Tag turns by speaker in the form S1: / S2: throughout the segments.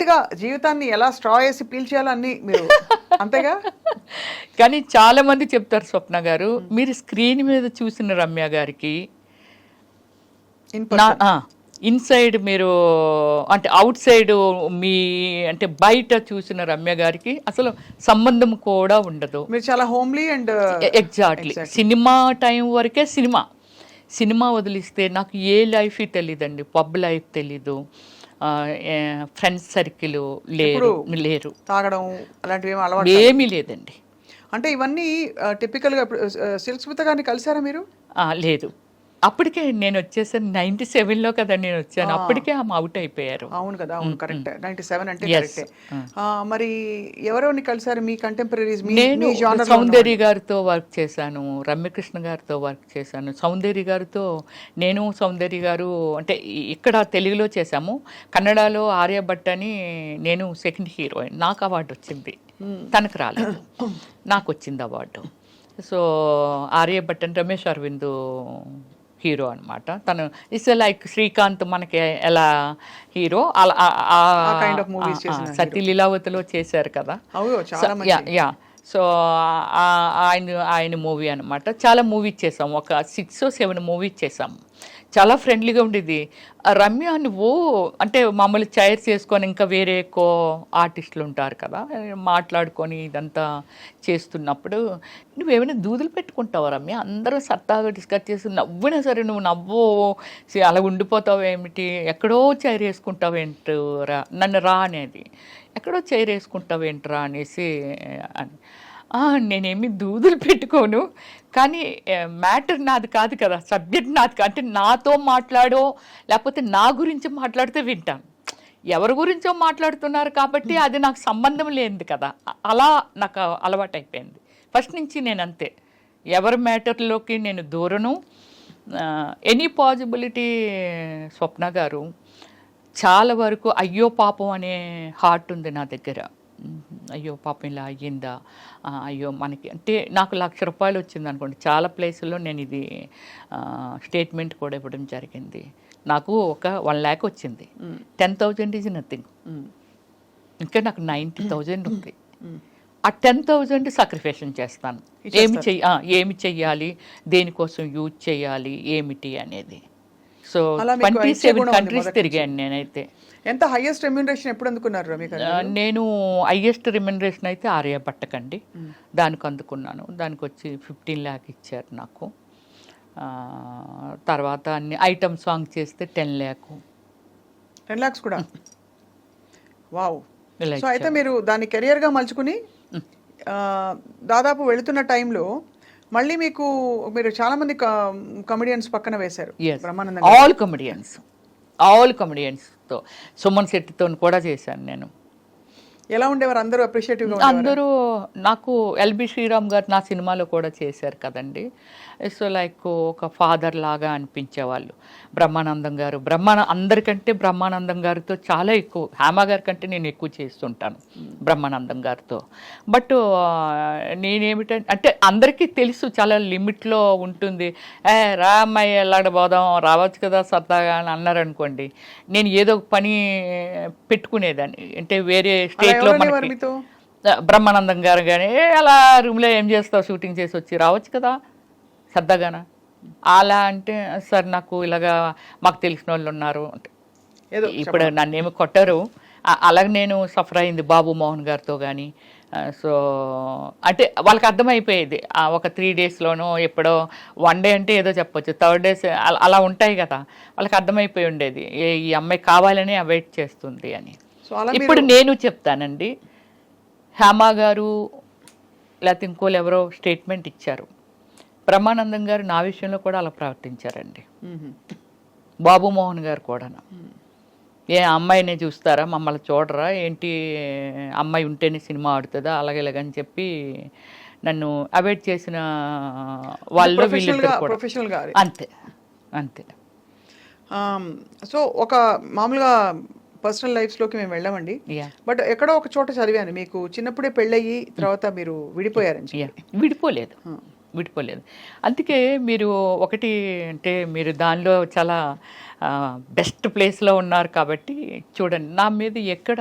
S1: లైట్గా జీవితాన్ని ఎలా స్ట్రా వేసి పీల్చేయాలో అన్ని మీరు అంతేగా?
S2: కానీ చాలా మంది చెప్తారు స్వప్న గారు మీరు స్క్రీన్ మీద చూసిన రమ్య గారికి ఇన్సైడ్ మీరు అంటే అవుట్ సైడ్ మీ అంటే బయట చూసిన రమ్య గారికి అసలు సంబంధం కూడా ఉండదు.
S1: మీరు చాలా homely and
S2: exactly cinema time వరకే సినిమా. సినిమా వదిలిస్తే నాకు ఏ లైఫ్ తెలియదండి పబ్ లైఫ్ తెలీదు. ఫ్రెండ్స్ సర్కిల్ లేరు లేరు.
S1: తాగడం అలాంటివి ఏమి అలవాటు
S2: ఏమీ లేదండి.
S1: అంటే ఇవన్నీ టిపికల్గా సిల్క్ స్మిత గారిని కలిసారా మీరు?
S2: లేదు. అప్పటికే నేను వచ్చేసాను నైంటీ సెవెన్లో కదా నేను వచ్చాను. అప్పటికే ఆమె అవుట్ అయిపోయారు.
S1: అవును కదా అవును కరెక్ట్ నైన్టీ సెవెన్ అంటే. కరెక్టే మరి ఎవరెవరిని కలిసారు మీ కంటెంపరీస్
S2: నేను
S1: లో
S2: సౌందర్య గారితో వర్క్ చేశాను రమ్యకృష్ణ గారితో వర్క్ చేశాను. సౌందర్య గారితో నేను సౌందర్య గారు అంటే ఇక్కడ తెలుగులో చేశాము. కన్నడలో ఆర్యభట్ అని నేను సెకండ్ హీరోయిన్ నాకు అవార్డు వచ్చింది. తనకు రాలేదు. నాకు వచ్చింది అవార్డు సో ఆర్యభట్ అని రమేష్ అరవింద్ హీరో అన్నమాట. తను ఇట్స్ లైక్ శ్రీకాంత్ మనకి ఎలా హీరో? సతీ లీలావతిలో చేశారు కదా? యా సో ఆయన ఆయన మూవీ అనమాట చాలా మూవీ చేసాం. ఒక సిక్స్ సెవెన్ మూవీ చేసాం. చాలా ఫ్రెండ్లీగా ఉండేది. రమ్య నువ్వు అంటే మామూలు చైర్స్ వేసుకొని ఇంకా వేరే కో ఆర్టిస్టులు ఉంటారు కదా మాట్లాడుకొని ఇదంతా చేస్తున్నప్పుడు నువ్వేమైనా దూదులు పెట్టుకుంటావా రమ్య? అందరూ సత్తాగా డిస్కస్ చేసి నవ్వినా సరే నువ్వు నవ్వు అలా ఉండిపోతావు ఏమిటి? ఎక్కడో చైర్ వేసుకుంటావేంటి రా నన్ను రా అనేది. ఎక్కడో చైర్ వేసుకుంటావేంట్రా అనేసి అని. నేనేమి దూదులు పెట్టుకోను. కానీ మ్యాటర్ నాది కాదు కదా సబ్జెక్ట్ నాది అంటే నాతో మాట్లాడో లేకపోతే నా గురించి మాట్లాడితే వింటాను ఎవరి గురించో మాట్లాడుతున్నారు కాబట్టి అది నాకు సంబంధం లేనిది కదా. అలా నాకు అలవాటు అయిపోయింది ఫస్ట్ నుంచి నేను అంతే ఎవరి మ్యాటర్లోకి నేను దూరను. ఎనీ పాజిబిలిటీ స్వప్న గారు చాలా వరకు అయ్యో పాపం అనే హార్ట్ ఉంది నా దగ్గర. అయ్యో పాపం ఇలా అయ్యిందా? అయ్యో మనకి అంటే నాకు లక్ష రూపాయలు వచ్చింది అనుకోండి. చాలా ప్లేసుల్లో నేను ఇది స్టేట్మెంట్ కూడా ఇవ్వడం జరిగింది. నాకు ఒక వన్ ల్యాక్ వచ్చింది. Ten thousand is nothing. ఇంకా నాకు నైంటీ థౌజండ్ ఉంది. ఆ టెన్ థౌజండ్ సాక్రిఫికేషన్ చేస్తాను. ఏమి చెయ్యి ఏమి చెయ్యాలి? దేనికోసం యూజ్ చేయాలి ఏమిటి అనేది. సో ట్వంటీ సెవెన్ కంట్రీస్ తిరిగాను నేనైతే.
S1: ఎంత హైయెస్ట్ రెమ్యూనరేషన్ ఎప్పుడు అందుకున్నారు
S2: ఆ, నేను హైయెస్ట్ రిమ్యునరేషన్ అయితే ఆర్యభట్టకండి దానికి అందుకున్నాను. దానికి వచ్చి ఫిఫ్టీన్ ల్యాక్ ఇచ్చారు నాకు. తర్వాత అన్ని ఐటమ్ సాంగ్ చేస్తే టెన్ ల్యాక్
S1: టెన్ లాక్స్ కూడా? వావ్ సో అయితే మీరు దాన్ని కెరియర్గా మలుచుకుని దాదాపు వెళుతున్న టైంలో మళ్ళీ మీకు మీరు చాలా మంది కమెడియన్స్ పక్కన వేశారు. బ్రహ్మానందం
S2: ఆల్ కమెడియన్స్ ఆల్ కమెడియన్స్తో సుమన్ శెట్టితో కూడా చేశాను నేను.
S1: ఎలా ఉండేవారు? అందరూ అప్రిషియేటివ్
S2: అందరూ నాకు ఎల్బి శ్రీరామ్ గారు నా సినిమాలో కూడా చేశారు కదండి. సో లైక్ ఒక ఫాదర్ లాగా అనిపించేవాళ్ళు. బ్రహ్మానందం గారు. బ్రహ్మాన అందరికంటే బ్రహ్మానందం గారితో చాలా ఎక్కువ హేమ గారి కంటే నేను ఎక్కువ చేస్తుంటాను బ్రహ్మానందం గారితో. బట్ నేనేమిటంటే అంటే అందరికీ తెలుసు చాలా లిమిట్లో ఉంటుంది. ఏ రామయ్య అమ్మాయి వెళ్ళాడబోదాం రావచ్చు కదా సరదాగా అని అన్నారు అనుకోండి నేను ఏదో ఒక పని పెట్టుకునేదాన్ని. అంటే వేరే స్టేజ్
S1: మీతో?
S2: బ్రహ్మానందం గారు కానీ అలా రూమ్లో ఏం చేస్తావు? షూటింగ్ చేసి వచ్చి రావచ్చు కదా? సరదాగానా అలా అంటే సార్ నాకు ఇలాగా మాకు తెలిసిన వాళ్ళు ఉన్నారు ఇప్పుడు నన్ను ఏమి కొట్టరు. అలాగే నేను సఫర్ అయింది బాబు మోహన్ గారితో కానీ సో అంటే వాళ్ళకి అర్థమైపోయేది. ఒక త్రీ డేస్లోనో ఎప్పుడో వన్ డే అంటే ఏదో చెప్పొచ్చు. థర్డ్ డేస్ అలా ఉంటాయి కదా. వాళ్ళకి అర్థమైపోయి ఉండేది. ఏ ఈ అమ్మాయి కావాలని అవాయిడ్ చేస్తుంది అని. ఇప్పుడు నేను చెప్తానండి. హేమ గారు లేకపోతే ఇంకోళ్ళు ఎవరో స్టేట్మెంట్ ఇచ్చారు. బ్రహ్మానందం గారు నా విషయంలో కూడా అలా ప్రవర్తించారండి. బాబు మోహన్ గారు కూడా ఏ అమ్మాయిని చూస్తారా? మమ్మల్ని చూడరా? ఏంటి అమ్మాయి ఉంటేనే సినిమా ఆడుతుందా? అలాగే ఇలాగని చెప్పి నన్ను అవాయిడ్ చేసిన వాళ్ళు అంతే. అంతే.
S1: సో ఒక మామూలుగా పర్సనల్ లైఫ్స్లోకి మేము వెళ్ళామండి. బట్ ఎక్కడో ఒక చోట చదివాను. మీకు చిన్నప్పుడే పెళ్ళయ్యి తర్వాత మీరు విడిపోయారని
S2: విడిపోలేదు. విడిపోలేదు. అందుకే మీరు ఒకటి అంటే మీరు దానిలో చాలా బెస్ట్ ప్లేస్లో ఉన్నారు కాబట్టి చూడండి. నా మీద ఎక్కడ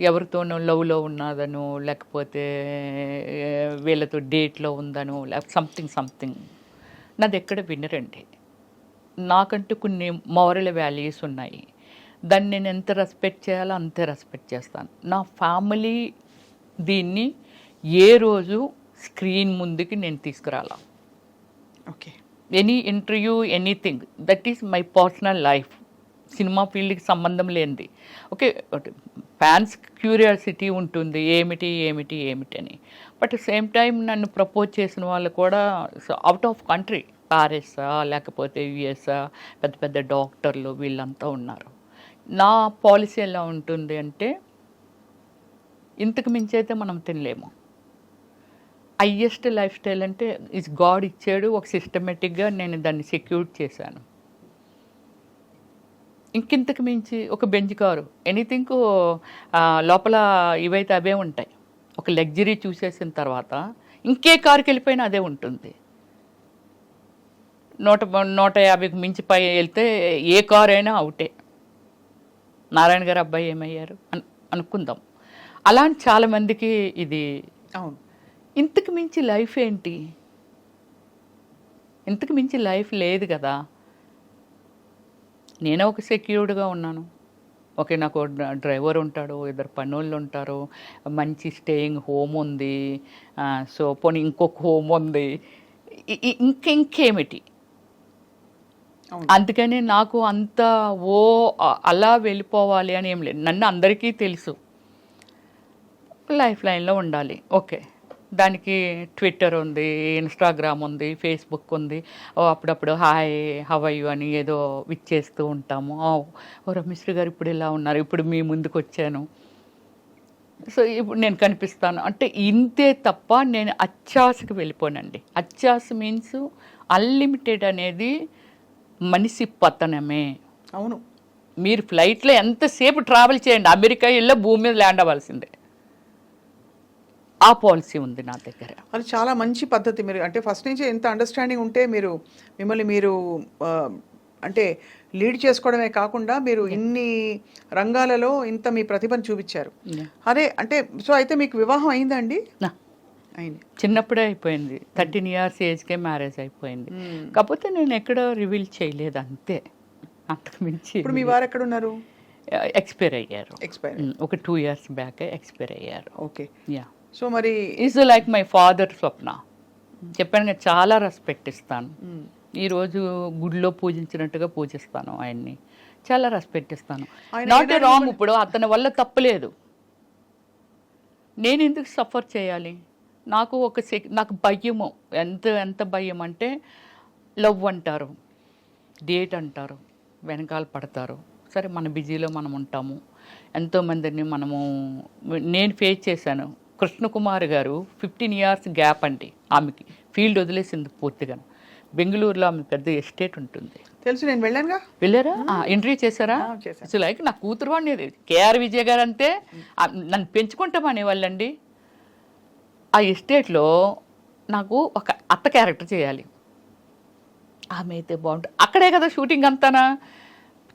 S2: ఎవరితోనో లవ్లో ఉన్నదనో లేకపోతే వీళ్ళతో డేట్లో ఉందనో లేకపోతే సంథింగ్ సంథింగ్ నాది ఎక్కడ వినరండి. నాకంటూ కొన్ని మోరల్ వాల్యూస్ ఉన్నాయి. దాన్ని నేను ఎంత రెస్పెక్ట్ చేయాలో అంతే రెస్పెక్ట్ చేస్తాను. నా ఫ్యామిలీ దీన్ని ఏ రోజు స్క్రీన్ ముందుకి నేను తీసుకురాలా.
S1: Okay.
S2: Any interview anything that is my personal life. Cinema ఫీల్డ్కి సంబంధం లేనిది. ఓకే ఫ్యాన్స్ క్యూరియాసిటీ ఉంటుంది ఏమిటి ఏమిటి ఏమిటి అని. బట్ సేమ్ టైం నన్ను ప్రపోజ్ చేసిన వాళ్ళు కూడా అవుట్ ఆఫ్ కంట్రీ. ప్యారిసా లేకపోతే యుఎస్ఆ పెద్ద పెద్ద డాక్టర్లు వీళ్ళంతా ఉన్నారు. నా పాలసీ ఎలా ఉంటుంది అంటే ఇంతకు మించి అయితే మనం తినలేము. హయ్యెస్ట్ లైఫ్ స్టైల్ అంటే ఇస్ గాడ్ ఇచ్చాడు ఒక సిస్టమేటిక్గా నేను దాన్ని సెక్యూర్ చేశాను. ఇంకింతకు మించి ఒక బెంచ్ కారు ఎనీథింగ్ లోపల ఇవైతే అవే ఉంటాయి. ఒక లగ్జరీ చూసేసిన తర్వాత ఇంకే కారుకి వెళ్ళిపోయినా అదే ఉంటుంది. నూట నూట యాభైకి మించి పై వెళ్తే ఏ కారు అయినా అవుటే. నారాయణ గారు అబ్బాయి ఏమయ్యారు అను అనుకుందాం. అలాంటి చాలామందికి ఇది
S1: అవును.
S2: ఇంతకు మించి లైఫ్ ఏంటి? ఇంతకు మించి లైఫ్ లేదు కదా. నేనే ఒక సెక్యూర్డ్గా ఉన్నాను. ఓకే నాకు డ్ర- డ్రైవర్ ఉంటాడు ఇద్దరు పనులు ఉంటారు మంచి స్టేయింగ్ హోమ్ ఉంది సో పోనీ ఇంకొక హోమ్ ఉంది. ఇ- ఇ- ఇంక ఇంకేమిటి
S1: అవును.
S2: అందుకని నాకు అంత ఓ అలా వెళ్ళిపోవాలి అని ఏం లేదు. నన్ను అందరికీ తెలుసు. లైఫ్ లైన్లో ఉండాలి. ఓకే. దానికి ట్విట్టర్ ఉంది ఇన్స్టాగ్రామ్ ఉంది ఫేస్బుక్ ఉంది. అప్పుడప్పుడు హాయ్ హవయ్యు అని ఏదో విచ్చేస్తూ ఉంటాము. ఓ రమేశ్వరి గారు ఇప్పుడు ఇలా ఉన్నారు? ఇప్పుడు మీ ముందుకు వచ్చాను. సో ఇప్పుడు నేను కనిపిస్తాను. అంటే ఇంతే తప్ప నేను అత్యాశకి వెళ్ళిపోనండి. అత్యాస మీన్స్ అన్లిమిటెడ్ అనేది మనిషి పతనమే.
S1: అవును.
S2: మీరు ఫ్లైట్లో ఎంతసేపు ట్రావెల్ చేయండి అమెరికా వెళ్ళి భూమి మీద ల్యాండ్ అవ్వాల్సిందే. ఆ పాలసీ ఉంది నా దగ్గర.
S1: అది చాలా మంచి పద్ధతి మీరు అంటే ఫస్ట్ నుంచి ఎంత అండర్స్టాండింగ్ ఉంటే మీరు మిమ్మల్ని మీరు అంటే లీడ్ చేసుకోవడమే కాకుండా మీరు ఇన్ని రంగాలలో ఇంత మీ ప్రతిభను చూపించారు. అదే అంటే సో అయితే మీకు వివాహం అయిందండి అయింది
S2: చిన్నప్పుడే అయిపోయింది. థర్టీన్ ఇయర్స్ ఏజ్కే మ్యారేజ్ అయిపోయింది. కాకపోతే నేను ఎక్కడ రివీల్ చేయలేదు అంతే. అంతకు మించి
S1: ఇప్పుడు మీ వారు ఎక్కడ ఉన్నారు
S2: ఎక్స్పైర్ అయ్యారు.
S1: ఎక్స్పైర్
S2: ఒక టూ ఇయర్స్ బ్యాక్ ఎక్స్పైర్ అయ్యారు.
S1: ఓకే.
S2: యా.
S1: సో మరి
S2: is like my father Swapna. చెప్పాను కదా చాలా రెస్పెక్ట్ ఇస్తాను. ఈరోజు గుడిలో పూజించినట్టుగా పూజిస్తాను ఆయన్ని. చాలా రెస్పెక్ట్ ఇస్తాను. నాట్ రాంగ్ ఇప్పుడు అతని వల్ల తప్పలేదు నేను ఎందుకు సఫర్ చేయాలి? నాకు ఒక నాకు భయము. ఎంత ఎంత భయం అంటే లవ్ అంటారు. డేట్ అంటారు. వెనకాల పడతారు. సరే మన బిజీలో మనం ఉంటాము. ఎంతోమందిని మనము నేను ఫేస్ చేశాను. కృష్ణకుమార్ గారు ఫిఫ్టీన్ ఇయర్స్ గ్యాప్ అండి ఆమెకి. ఫీల్డ్ వదిలేసింది పూర్తిగా. బెంగళూరులో ఆమె పెద్ద ఎస్టేట్ ఉంటుంది.
S1: తెలుసు నేను వెళ్ళానుగా?
S2: వెళ్ళారా? ఇంటర్వ్యూ చేశారా? లైక్ నా కూతురు వాడిని కేఆర్ విజయ్ గారు అంతే నన్ను పెంచుకుంటామనే వాళ్ళండి ఆ ఎస్టేట్లో నాకు ఒక అత్త క్యారెక్టర్ చేయాలి. ఆమె అయితే బాగుంటుంది. అక్కడే కదా షూటింగ్ అంతానా?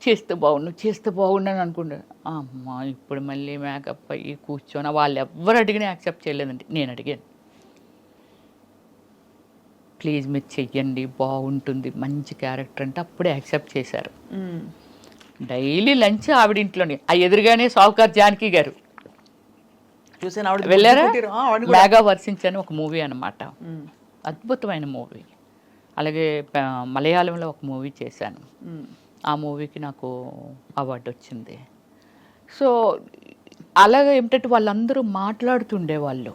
S2: చేస్తే బాగుండు చేస్తే బాగుండు అని అనుకుంటా. అమ్మా ఇప్పుడు మళ్ళీ మేకప్ అయ్యి కూర్చొని వాళ్ళు ఎవ్వరు అడిగినా యాక్సెప్ట్ చేయలేదండి. నేను అడిగాను. ప్లీజ్ మీరు చెయ్యండి బాగుంటుంది మంచి క్యారెక్టర్ అంటే అప్పుడే యాక్సెప్ట్ చేశారు. డైలీ లంచ్ ఆవిడ ఇంట్లోనే ఆ ఎదురుగానే సావుకార్ జానకి గారు.
S1: చూసాను ఆవిడ
S2: వెళ్ళారా? ఒక మూవీ అన్నమాట.
S1: మ్మ్.
S2: అద్భుతమైన మూవీ. అలాగే మలయాళంలో ఒక మూవీ చేశాను. ఆ మూవీకి నాకు అవార్డు వచ్చింది. సో అలాగే ఏమిటంటే వాళ్ళందరూ మాట్లాడుతుండేవాళ్ళు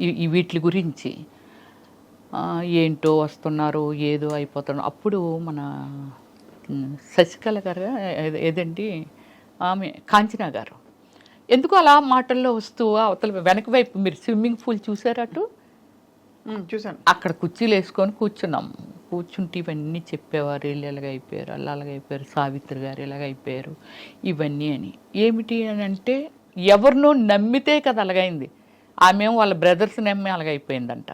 S2: ఈ వీటి గురించి. ఏంటో వస్తున్నారు ఏదో అయిపోతున్నారు. అప్పుడు మన శశికళ గారు ఏదండి? ఆమె కాంచనా గారు. ఎందుకు అలా మాటల్లో వస్తూ అవతల వెనక వైపు మీరు స్విమ్మింగ్ పూల్ చూసారా అటు?
S1: మ్మ్. చూశాను.
S2: అక్కడ కుర్చీలు వేసుకొని కూర్చున్నాం. కూర్చుంటే ఇవన్నీ చెప్పేవారు వీళ్ళు ఎలాగ అయిపోయారు అలా అలాగ అయిపోయారు సావిత్రి గారు ఎలాగ అయిపోయారు ఇవన్నీ అని. ఏమిటి అని అంటే ఎవరినో నమ్మితే కదా అలాగైంది. ఆమె వాళ్ళ బ్రదర్స్ నమ్మి అలాగైపోయిందంట.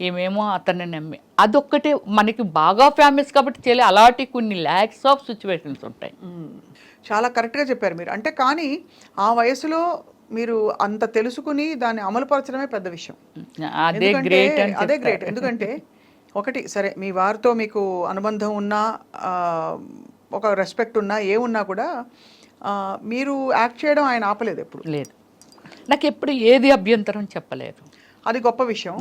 S2: ఏమేమో అతన్ని నమ్మి. అదొక్కటే మనకి బాగా ఫేమస్ కాబట్టి చేయలే అలాంటి కొన్ని ల్యాక్స్ ఆఫ్ సిచ్యువేషన్స్ ఉంటాయి.
S1: చాలా కరెక్ట్గా చెప్పారు మీరు. అంటే కానీ ఆ వయసులో మీరు అంత తెలుసుకుని దాన్ని అమలుపరచడమే పెద్ద విషయం.
S2: అదే గ్రేట్
S1: అదే. గ్రేట్. ఎందుకంటే ఒకటి సరే మీ వారితో మీకు అనుబంధం ఉన్నా ఒక రెస్పెక్ట్ ఉన్నా ఏ ఉన్నా కూడా మీరు యాక్ట్ చేయడం ఆయన ఆపలేదు ఎప్పుడు.
S2: లేదు. నాకు ఎప్పుడు ఏది అభ్యంతరం చెప్పలేదు.
S1: అది గొప్ప విషయం.